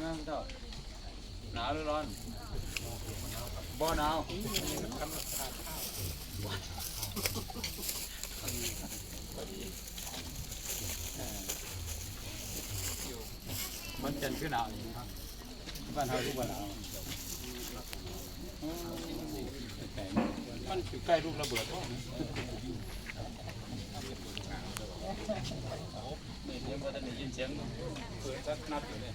ไหมพี่เจ้าหนาวหรือร้อนบ่หนาวมันจันทร์คือหนาวอย่างนี้ครับบ้านเราทุกวันหนาวมันอยู่ใกล้ลูกระเบิดพ่อนี่ยเดี๋ยวพอท่านได้ยินเสียงเปิดสักนัดอยู่เนี่ย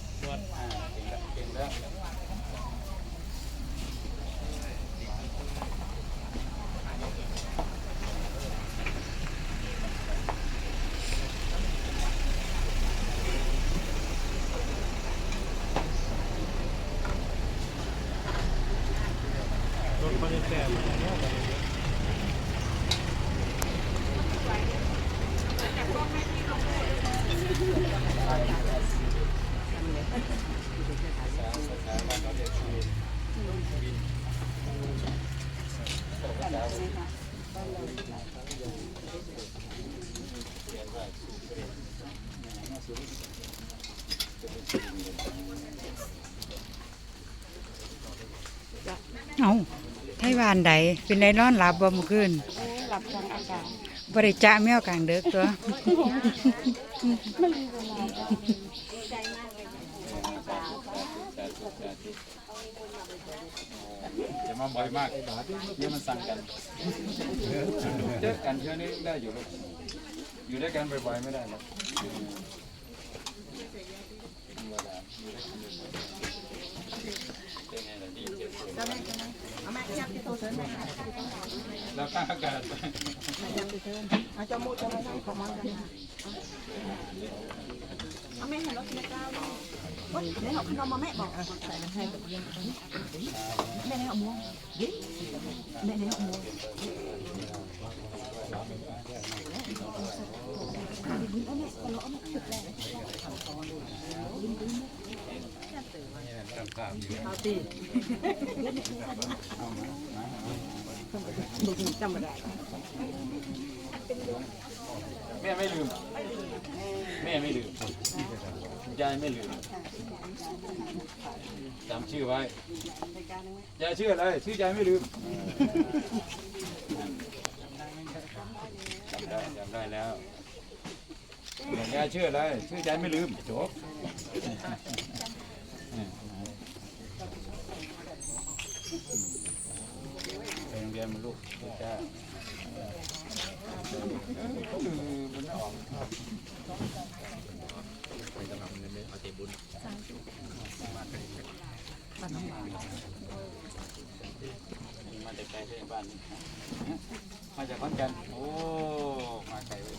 ายทุกที่สวดจ้าเร็วเร็วเร็วเก่งแล้วเก่งแล้วรถรถรถอ่าเก่งแล้วเก่ง เอาไทยบ้านใดเป็นไดนอนหลับบ่เมื่อคืนหลับกลางอากาศบ่ได้จ้าแมวกลางดึกตัวไม่มีเวลาใจมากเลยจะมาบ่อยมากเดี๋ยวมันสั่งกันเจอกันเท่านี้ได้อยู่ลูกอยู่ด้วยกันบ่อยๆไม่ได้หรอกเป็นไงล่ะดีเจ็บปวดเอาแแล้วข้างอากาศยับที่เสริมาจมูกจมูกของมันกันเอาแม่เห็นรถกินข้าวโอ๊ยแม่เอาขนมมาแม่บอกใส่ให้แม่ในเอาหมูแม่ในเอาหมูเอา ตีจำไม่ได้แม่ไม่ลืม แม่ไม่ลืมยายไม่ลืมจำชื่อไว้ยายชื่ออะไร ชื่อยายไม่ลืมจำได้จำได้แล้วยายชื่ออะไร ชื่อยายไม่ลืมจบ ไปโรงเรียนมันลูกจ้ามันออกมาจากไกลที่บ้านมาจากขอนแก่นโอ้มาไกลเลย